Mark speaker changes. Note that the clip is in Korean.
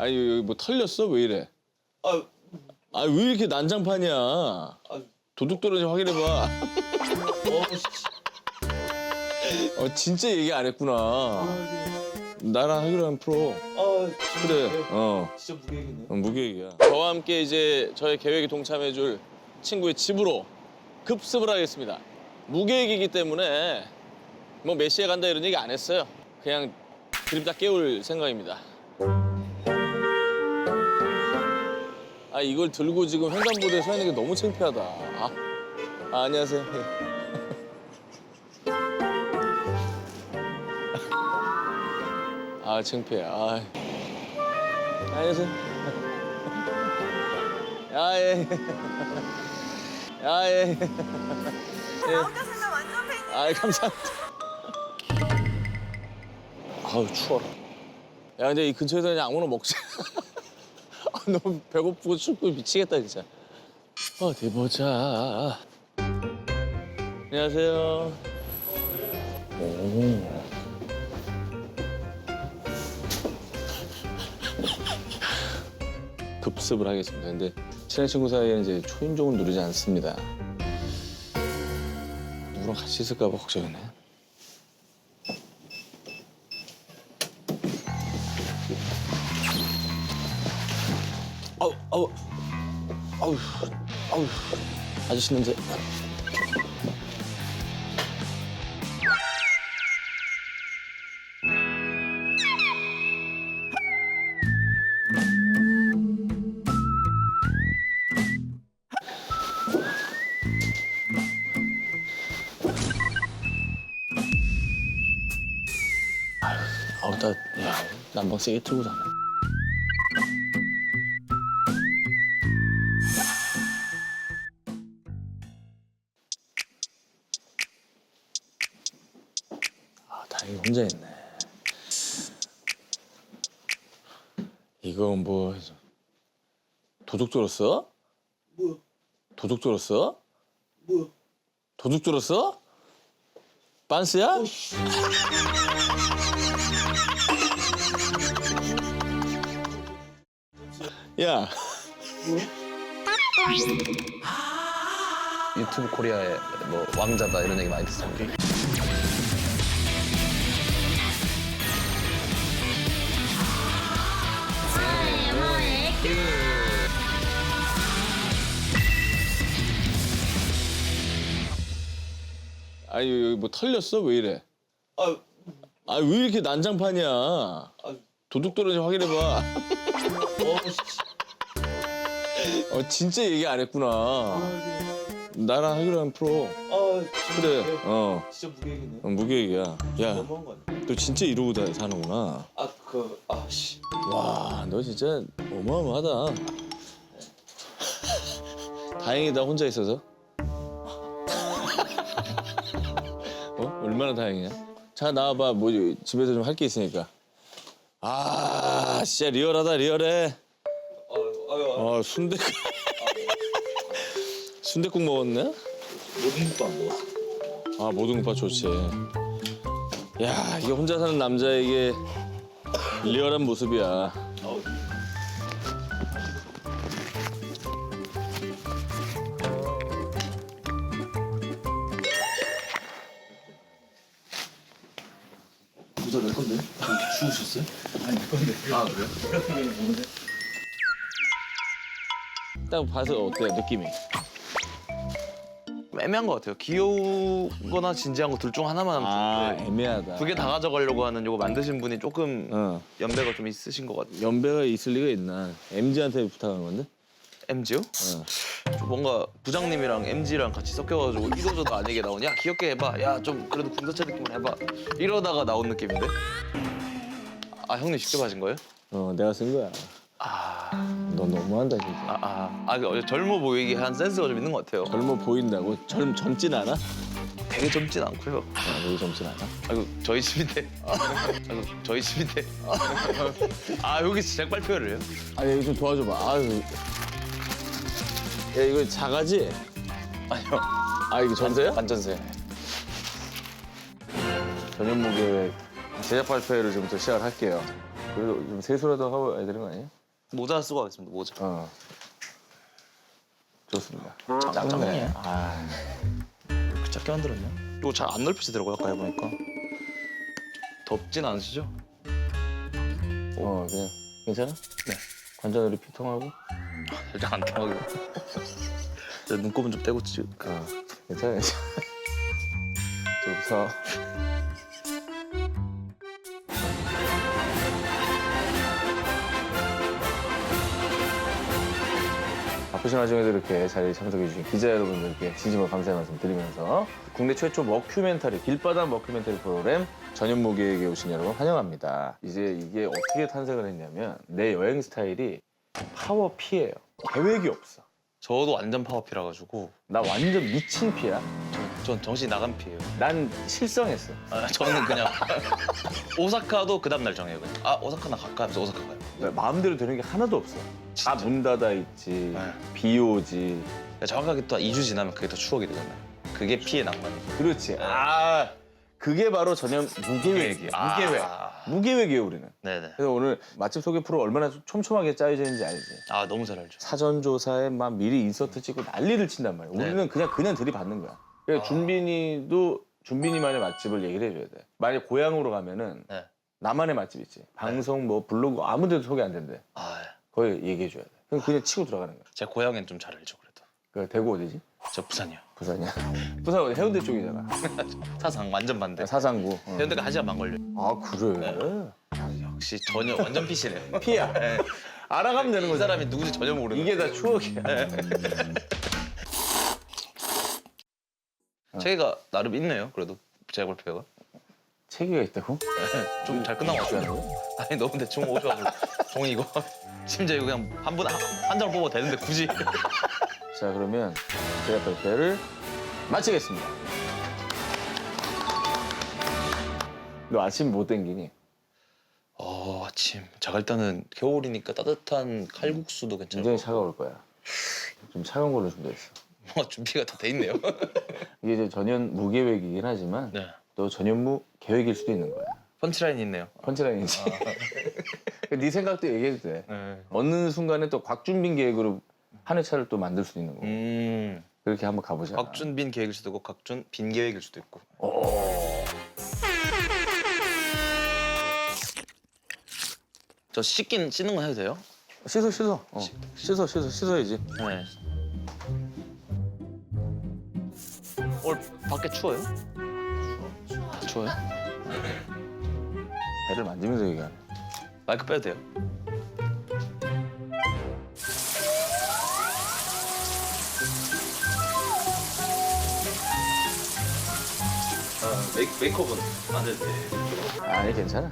Speaker 1: 아니 여기 뭐 털렸어? 왜 이래?
Speaker 2: 아,
Speaker 1: 아 왜 이렇게 난장판이야?
Speaker 2: 아,
Speaker 1: 도둑 떨어지 확인해봐.
Speaker 2: 어, 씨.
Speaker 1: 어 진짜 얘기 안 했구나. 나랑 하기로 한 프로.
Speaker 2: 아,
Speaker 1: 그래. 어.
Speaker 2: 진짜 무계획이네.
Speaker 1: 어, 무계획이야. 저와 함께 이제 저의 계획에 동참해줄 친구의 집으로 급습을 하겠습니다. 무계획이기 때문에 뭐 몇 시에 간다 이런 얘기 안 했어요. 그냥 드립 다 깨울 생각입니다. 아 이걸 들고 지금 횡단보도에 서 있는 게 너무 창피하다. 아, 아, 안녕하세요. 아 창피해. 아. 안녕하세요. 야, 예. 야, 예. 예.
Speaker 3: 혼자 살면 완전 팬이
Speaker 1: 아, 감사합니다. 아우, 추워라. 야, 근데 이 근처에서 그냥 아무나 먹자. 아, 너무 배고프고 춥고 미치겠다, 진짜. 어디 보자. 안녕하세요. 오. 급습을 하겠습니다. 근데 친한 친구 사이에는 이제 초인종을 누르지 않습니다. 누구랑 같이 있을까 봐 걱정이네. 아우, 아우, 아우, 아우, 아저씨 냄새. 아우, 나, 야, 난방 세게 틀고 자네. 아, 다행히 혼자 있네. 이거 뭐 도둑 들었어?
Speaker 2: 뭐야?
Speaker 1: 도둑 들었어?
Speaker 2: 뭐야?
Speaker 1: 도둑 들었어? 빤스야?
Speaker 2: 어, 씨.
Speaker 1: 야,
Speaker 4: 유튜브 코리아의 뭐 왕자다 이런 얘기 많이 듣습니다.
Speaker 1: 아니 여기 뭐 털렸어? 왜 이래?
Speaker 2: 아,
Speaker 1: 아 왜 이렇게 난장판이야?
Speaker 2: 아,
Speaker 1: 도둑 떨어지 확인해봐.
Speaker 2: 어, 씨.
Speaker 1: 어 진짜 얘기 안 했구나. 나랑 하기로 한 프로.
Speaker 2: 아,
Speaker 1: 그래. 어,
Speaker 2: 진짜 무계획이네.
Speaker 1: 어, 무계획이야. 야,
Speaker 2: 너무한 거 아니야?
Speaker 1: 너 진짜 이러고 다 사는구나.
Speaker 2: 아, 그, 아, 씨.
Speaker 1: 와, 너 진짜 어마어마하다. 다행이다 혼자 있어서. 어? 얼마나 다행이야? 자 나와봐. 뭐 집에서 좀 할 게 있으니까. 아, 진짜 리얼하다 리얼해.
Speaker 2: 아, 아유, 아유.
Speaker 1: 어, 순대국. 순대국 먹었네?
Speaker 2: 모든 거안 먹었어.
Speaker 1: 아, 모든 국밥 좋지. 야, 이게 혼자 사는 남자에게 리얼한 모습이야.
Speaker 2: 아우, 내 건데? 주우셨어요? 아니, 내 건데. 아, 그래요?
Speaker 1: 딱 봐서 어때, 느낌이?
Speaker 4: 애매한 것 같아요. 귀여우거나 진지한 거 둘 중 하나만 하면
Speaker 1: 아,
Speaker 4: 좋은데
Speaker 1: 애매하다.
Speaker 4: 두 개 다 가져가려고 하는 요거 만드신 분이 조금
Speaker 1: 어.
Speaker 4: 연배가 좀 있으신 것 같아요.
Speaker 1: 연배가 있을 리가 있나? MG한테 부탁한 건데?
Speaker 4: MG요?
Speaker 1: 어.
Speaker 4: 좀 뭔가 부장님이랑 MG랑 같이 섞여가지고 이거저도 아니게 나오니 야 귀엽게 해봐. 야 좀 그래도 군사차 느낌으로 해봐. 이러다가 나온 느낌인데? 아 형님 직접 하신 거예요?
Speaker 1: 어, 내가 쓴 거야.
Speaker 4: 아,
Speaker 1: 너 너무한다, 진짜.
Speaker 4: 아, 아, 아 그 젊어 보이게 한 센스가 좀 있는 것 같아요.
Speaker 1: 젊어 보인다고? 젊, 젊진 않아?
Speaker 4: 되게 젊진 않고요.
Speaker 1: 아, 되게 젊진 않아?
Speaker 4: 아이고 저희 집인데. 아이고 저희 집인데. 아 여기 잭발표를 해요?
Speaker 1: 아니, 이거 좀 도와줘봐. 아유. 야, 이거 자가지?
Speaker 4: 아니요.
Speaker 1: 아, 이거 전세야?
Speaker 4: 완전세.
Speaker 1: 전현무 계획 제작 발표회를 지금부터 시작을 할게요. 그래도 좀 세수라도 하고 와야 되는 거 아니에요?
Speaker 4: 모자 쓰고 가겠습니다. 모자.
Speaker 1: 어. 좋습니다.
Speaker 4: 짱이에요.
Speaker 1: 아,
Speaker 4: 이렇게 작게 만들었냐? 이거 잘 안 넓혀지더라고요 아까 해보니까. 덥진 않으시죠?
Speaker 1: 어, 그냥 괜찮아?
Speaker 4: 네.
Speaker 1: 관자놀이 피통하고?
Speaker 4: 살짝 안 통하고. 제 눈곱은 좀 떼고 찍.
Speaker 1: 어, 괜찮아, 괜찮아. 좀 서. 바쁘신 와중에도 이렇게 자리에 참석해주신 기자 여러분들께 진심으로 감사의 말씀 드리면서 국내 최초 머큐멘터리, 길바닥 머큐멘터리 프로그램 전현 무계에게 오신 여러분 환영합니다. 이제 이게 어떻게 탄생을 했냐면 내 여행 스타일이 파워 P예요. 계획이 없어.
Speaker 4: 저도 완전 파워피라 가지고
Speaker 1: 나 완전 미친 피야.
Speaker 4: 전, 전 정신 나간 피예요.
Speaker 1: 난 실성했어.
Speaker 4: 아, 저는 그냥 오사카도 그 다음 날 정해요. 그냥. 아 오사카 나 갈까 하면서 오사카 가요.
Speaker 1: 나 마음대로 되는 게 하나도 없어. 다 문 닫아 있지,
Speaker 4: 네.
Speaker 1: 비 오지.
Speaker 4: 그러니까 정확하게 또 2주 지나면 그게 더 추억이 되잖아요. 그게 피의 낭만이에요.
Speaker 1: 그렇지. 아, 그게 바로 전혀 무계획이야.
Speaker 4: 아.
Speaker 1: 무계획. 무계획이에요, 우리는.
Speaker 4: 네네.
Speaker 1: 그래서 오늘 맛집 소개 프로 얼마나 촘촘하게 짜여져 있는지 알지?
Speaker 4: 아 너무 잘 알죠.
Speaker 1: 사전 조사에 막 미리 인서트 찍고 난리를 친단 말이야.
Speaker 4: 네.
Speaker 1: 우리는 그냥 그냥 들이받는 거야. 그러니까
Speaker 4: 아.
Speaker 1: 준빈이도 준빈이만의 맛집을 얘기를 해줘야 돼. 만약 고향으로 가면은
Speaker 4: 네.
Speaker 1: 나만의 맛집 있지. 방송 뭐 블로그 아무데도 소개 안 된대.
Speaker 4: 아
Speaker 1: 거기 얘기해줘야 돼. 그럼 그냥 치고 들어가는 거야.
Speaker 4: 제 고향엔 좀 잘 알죠 그래도.
Speaker 1: 그 대구 어디지?
Speaker 4: 저 부산이요.
Speaker 1: 부산이야. 부산 어디? 해운대 쪽이잖아.
Speaker 4: 사상 완전 반대.
Speaker 1: 사상구. 어.
Speaker 4: 해운대가 한 시간 반 걸려.
Speaker 1: 요아 그래?
Speaker 4: 역시 전혀 완전 피시네요.
Speaker 1: 피야. 알아가면 되는
Speaker 4: 이
Speaker 1: 거지.
Speaker 4: 사람이 누구지 전혀 모르는.
Speaker 1: 이게 다 추억이야.
Speaker 4: 체계가 나름 있네요. 그래도 재벌표가
Speaker 1: 체계가 있다고?
Speaker 4: 좀잘것 같아요. 아니 너무 대충 오셔가지고 종이 이거 심지어 이거 그냥 한 분 한 장을 뽑아도 되는데 굳이.
Speaker 1: 자 그러면 제가 발표를 마치겠습니다. 너 아침 못 땡기니?
Speaker 4: 어 아침. 제가 일단은 겨울이니까 따뜻한 칼국수도 괜찮고
Speaker 1: 굉장히 차가울 거야. 좀 차가운 걸로 준비했어.
Speaker 4: 뭐 준비가 다 돼 있네요.
Speaker 1: 이게 이제 전현 무계획이긴 하지만
Speaker 4: 네.
Speaker 1: 또 전현무 계획일 수도 있는 거야.
Speaker 4: 펀치라인이 있네요.
Speaker 1: 펀치라인이지. 네 생각도 얘기해도 돼.
Speaker 4: 네.
Speaker 1: 어느 순간에 또 곽준빈 계획으로 한 회차를 또 만들 수도 있는 거고.
Speaker 4: 음.
Speaker 1: 그렇게 한번 가보자.
Speaker 4: 곽준빈 계획일 수도 있고 곽준 빈 계획일 수도 있고. 저 씻긴 씻는 건 해도 돼요?
Speaker 1: 씻어 씻어. 어. 씻어 씻어 씻어야지.
Speaker 4: 네. 오늘 밖에 추워요? 추워요?
Speaker 1: 배를 만지면서 얘기하네.
Speaker 4: 마이크 빼도 돼요? 아, 메이, 메이크업은 안 해도 돼.
Speaker 1: 아니 괜찮아.